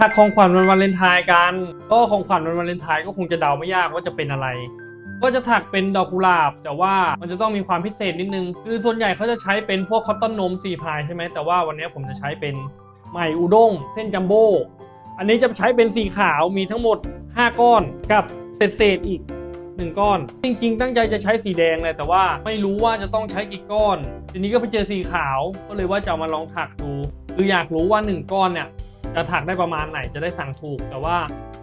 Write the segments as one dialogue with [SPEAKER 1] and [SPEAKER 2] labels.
[SPEAKER 1] ถักของขวัญวันวาเลนไทน์กัน ก็ของขวัญวันวาเลนไทน์ก็คงจะเดาไม่ยากว่าจะเป็นอะไร ก็จะถักเป็นดอกกุหลาบ แต่ว่ามันจะต้องมีความพิเศษนิดนึง คือส่วนใหญ่เขาจะใช้เป็นพวกคอตตอนนมสี่พายใช่ไหมแต่ว่าวันนี้ผมจะใช้เป็นไหมอุด้ง เส้นจัมโบ้อันนี้จะใช้เป็นสีขาวมีทั้งหมด 5 ก้อนกับเศษๆอีก1ก้อน จริง ๆ ตั้งใจจะใช้สีแดงเลยแต่ว่าไม่รู้ว่าจะต้องใช้กี่ก้อน ทีนี้ก็ไปเจอสีขาวก็เลยว่าจะมาลองถักดู คืออยากรู้ว่า 1 ก้อนเนี่ย จะถักได้ประมาณไหนจะได้สั่งถูก แต่ว่า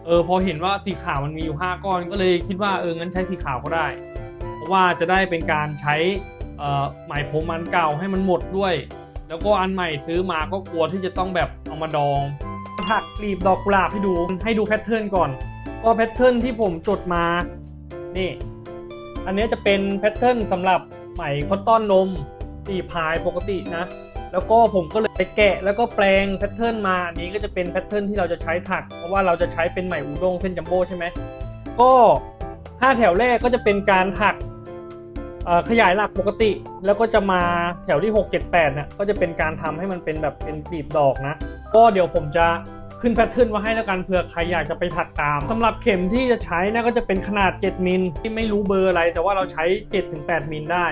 [SPEAKER 1] เออพอเห็นว่าสีขาวมันมีอยู่ 5 ก้อน ก็เลยคิดว่าเอองั้นใช้สีขาวก็ได้ เพราะว่าจะได้เป็นการใช้ไหมพรมอันเก่าให้มันหมดด้วย แล้วก็อันใหม่ซื้อมาก็กลัวที่จะต้องแบบเอามาดองถักกลีบดอกกุหลาบให้ดูให้ดูแพทเทิร์นก่อนก็แพทเทิร์นที่ผมจดมานี่อันนี้จะเป็นแพทเทิร์นสำหรับไหมคอตตอนนมสี่พายปกตินะ แล้วก็ผมก็เลยไปแกะแล้วก็แปลงแพทเทิร์นมาอันนี้ก็จะเป็นแพทเทิร์นที่เราจะใช้ถัก เพราะว่าเราจะใช้เป็นไหมอุด้งเส้นจัมโบ้ใช่ไหมก็ห้าแถวแรกก็จะเป็นการถักขยายหลักปกติ แล้วก็จะมาแถวที่ 6 7 8เนี่ยก็จะเป็นการทำให้มันเป็นแบบเป็นกลีบดอกนะ ก็เดี๋ยวผมจะขึ้นแพทเทิร์นมาให้แล้วกันเผื่อใครอยากจะไปถักตามสำหรับเข็มที่จะใช้นะก็จะเป็นขนาด 7 มิลที่ไม่รู้เบอร์อะไร แต่ว่าเราใช้ 7-8 มิลได้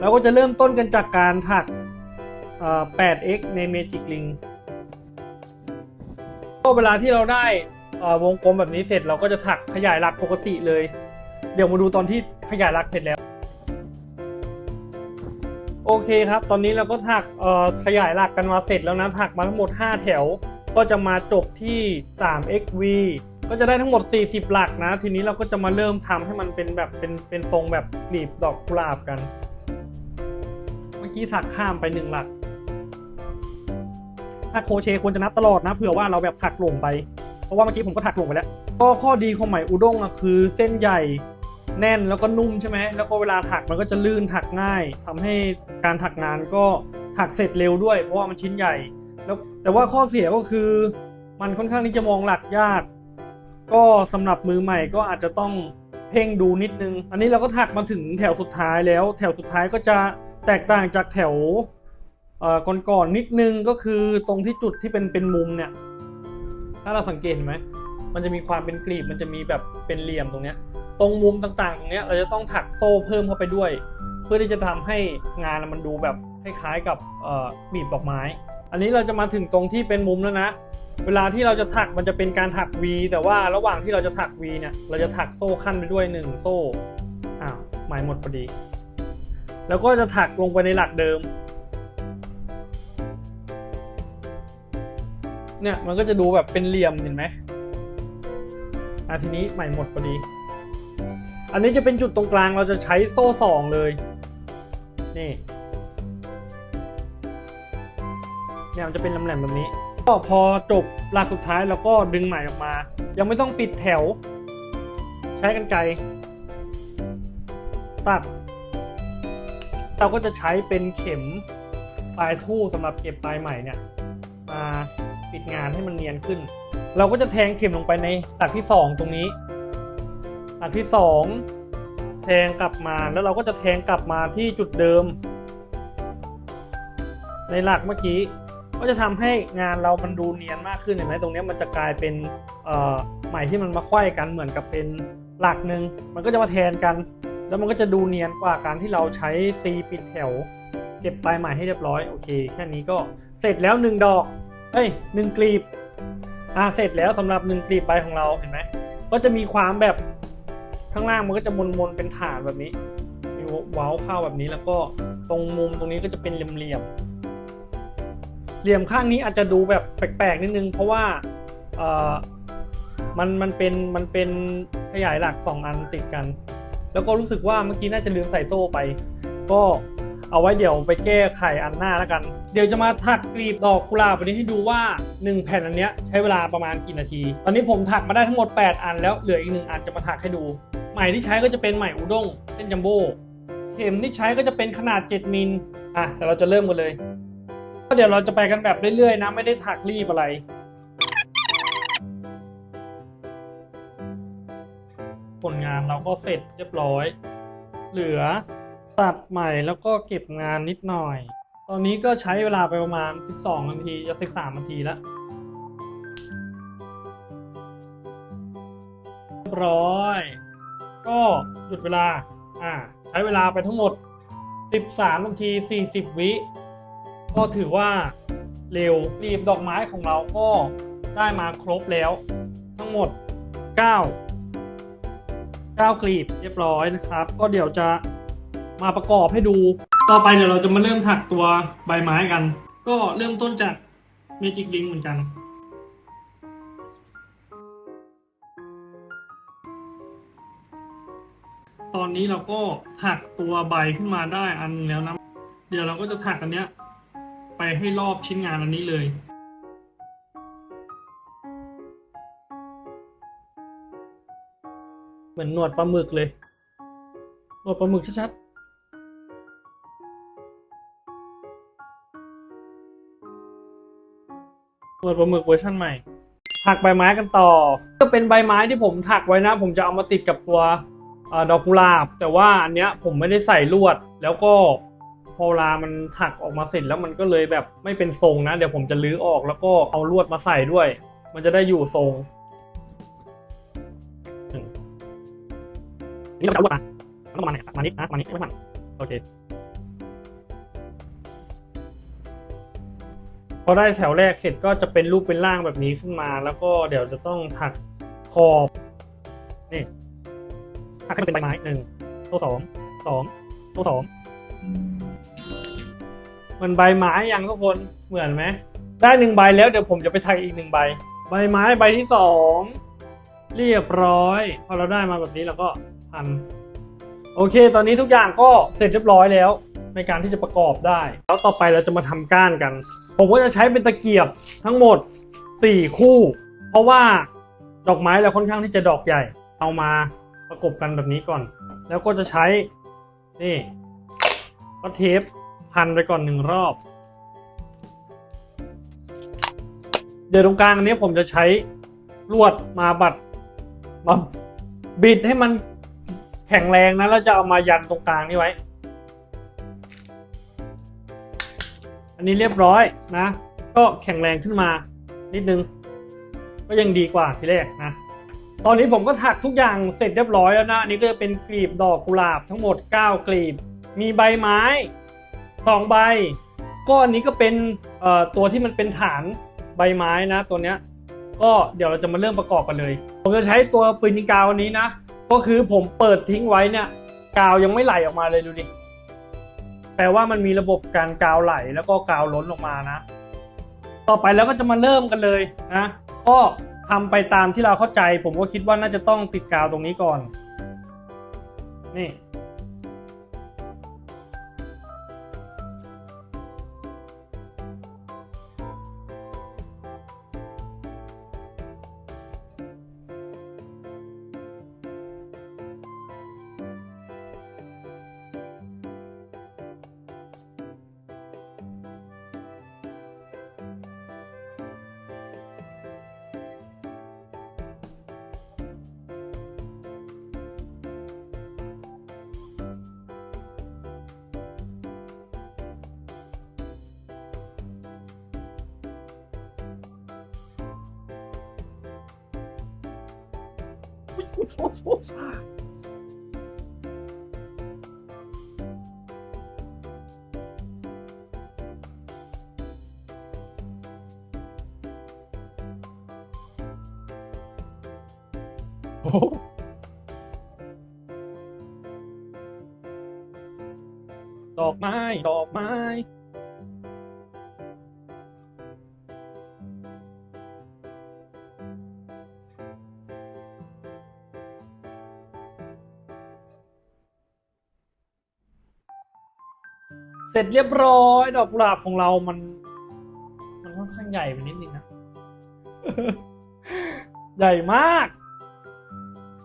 [SPEAKER 1] แล้วก็จะเริ่มต้นกันจากการถัก 8x ใน Magic Ring ก็เวลาที่เราได้วงกลมแบบนี้เสร็จเราก็จะถักขยายหลักปกติเลย เดี๋ยวมาดูตอนที่ขยายหลักเสร็จแล้ว โอเคครับ ตอนนี้เราก็ถักขยายหลักกันมาเสร็จแล้วนะ ถักมาทั้งหมด 5 แถว ก็จะมาจบที่ 3xv ก็จะได้ทั้งหมด 40 หลักนะ ทีนี้เราก็จะมาเริ่มทำให้มันเป็นแบบเป็นเป็นทรงแบบกลีบดอกกุหลาบกัน เมื่อกี้ถักข้ามไปหนึ่งหลัก ถ้าโคเชควรจะนับตลอดนะเผื่อว่าเราแบบถักหลงไป เพราะว่าเมื่อกี้ผมก็ถักหลงไปแล้ว ก็ข้อดีของไหมอุด้งอะคือเส้นใหญ่แน่นแล้วก็นุ่มใช่ไหมแล้วก็เวลาถักมันก็จะลื่นถักง่ายทำให้การถักงานก็ถักเสร็จเร็วด้วย เพราะว่ามันชิ้นใหญ่ แล้วแต่ว่าข้อเสียก็คือ มันค่อนข้างที่จะมองหลักยาก ก็สำหรับมือใหม่ก็อาจจะต้องเพ่งดูนิดนึง อันนี้เราก็ถักมาถึงแถวสุดท้ายแล้ว แถวสุดท้ายก็จะแตกต่างจากแถว ก่อนๆนิดนึงก็คือตรงที่จุดที่เป็นเป็นมุมเนี่ย ถ้าเราสังเกตเห็นไหมมันจะมีความเป็นกลีบมันจะมีแบบเป็นเหลี่ยมตรงเนี้ย ตรงมุมต่างๆตรงเนี้ยเราจะต้องถักโซ่เพิ่มเข้าไปด้วย เพื่อที่จะทำให้งานมันดูแบบคล้ายๆกับเอ่อกลีบดอกไม้ อันนี้เราจะมาถึงตรงที่เป็นมุมแล้วนะ เวลาที่เราจะถักมันจะเป็นการถัก V แต่ว่าระหว่างที่เราจะถัก V เนี่ยเราจะถักโซ่ขั้นไปด้วยหนึ่งโซ่อ้าวหมายหมดพอดี แล้วก็จะถักลงไปในหลักเดิม เนี่ยมันก็จะดูแบบเป็นเหลี่ยมเห็นไหมอะทีนี้ใหม่หมดพอดี อันนี้จะเป็นจุดตรงกลางเราจะใช้โซ่สองเลย นี่ เนี่ยมันจะเป็นลำแหลมแบบนี้ ก็พอจบหลักสุดท้ายเราก็ดึงใหม่ออกมา ยังไม่ต้องปิดแถว ใช้กันไกตัด เราก็จะใช้เป็นเข็มปลายทู่สำหรับเก็บปลายใหม่เนี่ยมา ปิดงานให้มันเนียนขึ้น เราก็จะแทงเข็มลงไปในหลักที่ 2 ตรงนี้หลักที่ 2 แทงกลับมาแล้วเราก็จะแทงกลับมาที่จุดเดิม ในหลักเมื่อกี้ก็จะทำให้งานเรามันดูเนียนมากขึ้นเห็นไหมตรงนี้มันจะกลายเป็นเอ่อไหม่ที่มันมาไขว้กันเหมือนกับเป็นหลักหนึ่งมันก็จะมาแทนกัน แล้วมันก็จะดูเนียนกว่าการที่เราใช้ซีปิดแถว เก็บปลายใหม่ให้เรียบร้อยโอเค แค่นี้ก็เสร็จแล้วหนึ่งดอก เอ้ยหนึ่งกลีบ อ่าเสร็จแล้วสำหรับหนึ่งกลีบใบของเราเห็นไหมก็จะมีความแบบข้างล่างมันก็จะมนมนๆเป็นฐานแบบนี้มีว้าเข้าวแบบนี้แล้วก็ตรงมุมตรงนี้ก็จะเป็นเหลี่ยมๆเหลี่ยมข้างนี้อาจจะดูแบบแปลกๆนิดนึง เพราะว่าเอ่อมันมันเป็นมันเป็นขยายหลักสองอันติดกัน แล้วก็รู้สึกว่าเมื่อกี้น่าจะลืมใส่โซ่ไป ก็ เอาไว้เดี๋ยวไปแก้ไขอันหน้าแล้วกัน เดี๋ยวจะมาถักกลีบดอกกุหลาบวันนี้ให้ดูว่า 1 แผ่นอันเนี้ยใช้เวลาประมาณกี่นาที ตอนนี้ผมถักมาได้ทั้งหมด 8 อันแล้วเหลืออีกหนึ่งอันจะมาถักให้ดูไหมที่ใช้ก็จะเป็นไหมอุด้งเส้นจัมโบ้เข็มที่ใช้ก็จะเป็นขนาด 7 มิลอะเดี๋ยวเราจะเริ่มกันเลยก็เดี๋ยวเราจะไปกันแบบเรื่อยๆนะไม่ได้ถักรีบอะไรผลงานเราก็เสร็จเรียบร้อย เหลือ ตัดใหม่แล้วก็เก็บงานนิดหน่อย ตอนนี้ก็ใช้เวลาไปประมาณ 12 นาทีจะ 13 นาทีแล้วเรียบร้อย ก็หยุดเวลา อ่า ใช้เวลาไปทั้งหมด 13 นาที 40 วิ ก็ถือว่าเร็วรีบดอกไม้ของเราก็ได้มาครบแล้ว ทั้งหมด 9 9กลีบเรียบร้อยนะครับ ก็เดี๋ยวจะ มาประกอบให้ดู ต่อไปเดี๋ยวเราจะมาเริ่มถักตัวใบไม้กัน ก็เริ่มต้นจากเมจิกลิงเหมือนกัน ตอนนี้เราก็ถักตัวใบขึ้นมาได้อันนึงแล้วนะ เดี๋ยวเราก็จะถักอันเนี้ยไปให้รอบชิ้นงานอันนี้เลยเหมือนหนวดปลาหมึกเลย หนวดปลาหมึกชัดๆ วดปลาหมึกเวอร์ชันใหม่ ถักใบไม้กันต่อ ก็เป็นใบไม้ที่ผมถักไว้นะ ผมจะเอามาติดกับตัวอดอกกุหลาบ แต่ว่าอันเนี้ยผมไม่ได้ใส่ลวด แล้วก็พอเวลามันถักออกมาเสร็จแล้วมันก็เลยแบบไม่เป็นทรงนะ เดี๋ยวผมจะลื้อออกแล้วก็เอาลวดมาใส่ด้วย มันจะได้อยู่ทรงนี่เราจะเอาลวดมาต้องประมาณไหนประมาณนี้นะประมาณนี้ไม่ประมาณโอเค พอได้แถวแรกเสร็จก็จะเป็นรูปเป็นร่างแบบนี้ขึ้นมา แล้วก็เดี๋ยวจะต้องถักขอบนี่ถักให้มันเป็นใบไม้หนึ่งตัวสองสองตัวสองเหมันใบไม้ยังทุกคนเหมือนไหมได้หนึ่งใบแล้วเดี๋ยวผมจะไปถักอีกหนึ่งใบ ใบไม้ใบที่สองเรียบร้อย พอเราได้มาแบบนี้เราก็พันโอเค ตอนนี้ทุกอย่างก็เสร็จเรียบร้อยแล้ว ในการที่จะประกอบได้ แล้วต่อไปเราจะมาทำก้านกัน ผมก็จะใช้เป็นตะเกียบทั้งหมด 4 คู่ เพราะว่าดอกไม้เราค่อนข้างที่จะดอกใหญ่ เอามาประกบกันแบบนี้ก่อน แล้วก็จะใช้นี่ก็เทปพันไปก่อนหนึ่งรอบ เดี๋ยวตรงกลางอันนี้ผมจะใช้ลวดมาบัดมาบิดให้มันแข็งแรงนะแล้วจะเอามายันตรงกลางนี่ไว้ อันนี้เรียบร้อยนะ ก็แข็งแรงขึ้นมานิดนึง ก็ยังดีกว่าทีแรกนะ ตอนนี้ผมก็ถักทุกอย่างเสร็จเรียบร้อยแล้วนะ อันนี้ก็จะเป็นกลีบดอกกุหลาบทั้งหมด 9 กลีบ มีใบไม้ 2 ใบ ก็อันนี้ก็เป็นตัวที่มันเป็นฐานใบไม้นะ ตัวเนี้ย ก็เดี๋ยวเราจะมาเริ่มประกอบกันเลย ผมจะใช้ตัวปืนยิงกาวอันนี้นะ ก็คือผมเปิดทิ้งไว้เนี่ย กาวยังไม่ไหลออกมาเลยดูดิ แปลว่ามันมีระบบการกาวไหลแล้วก็กาวล้นออกมานะ ต่อไปแล้วก็จะมาเริ่มกันเลยนะ ก็ทำไปตามที่เราเข้าใจ ผมก็คิดว่าน่าจะต้องติดกาวตรงนี้ก่อน นี่ ดอกไม้ ดอกไม้ เสร็จเรียบร้อย ดอกกุหลาบของเรามัน มันค่อนข้างใหญ่ไปนิดนึงนะ ใหญ่มาก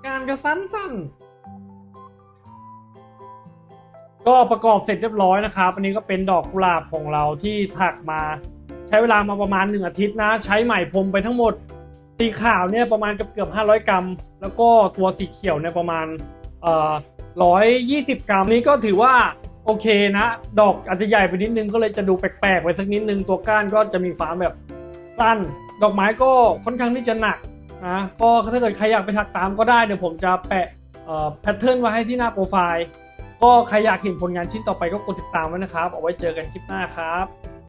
[SPEAKER 1] การกระสั้นๆก็ประกอบเสร็จเรียบร้อยนะครับ อันนี้ก็เป็นดอกกุหลาบของเราที่ถักมา ใช้เวลามาประมาณหนึ่งอาทิตย์นะ ใช้ไหมพรมไปทั้งหมดสีขาวเนี่ยประมาณเกือบเกือบห้าร้อยกรัม แล้วก็ตัวสีเขียวเนี่ยประมาณเอ่อร้อยยี่สิบกรัมนี้ก็ถือว่า โอเคนะ ดอกอาจจะใหญ่ไปนิดนึงก็เลยจะดูแปลกๆไปสักนิดนึงตัวก้านก็จะมีฟ้าแบบสั้น ดอกไม้ก็ค่อนข้างที่จะหนักนะก็ถ้าเกิดใครอยากไปถักตามก็ได้เดี๋ยวผมจะแปะเอ่อแพทเทิร์นไว้ให้ที่หน้าโปรไฟล์ ก็ใครอยากเห็นผลงานชิ้นต่อไปก็กดติดตามไว้นะครับ เอาไว้เจอกันคลิปหน้าครับ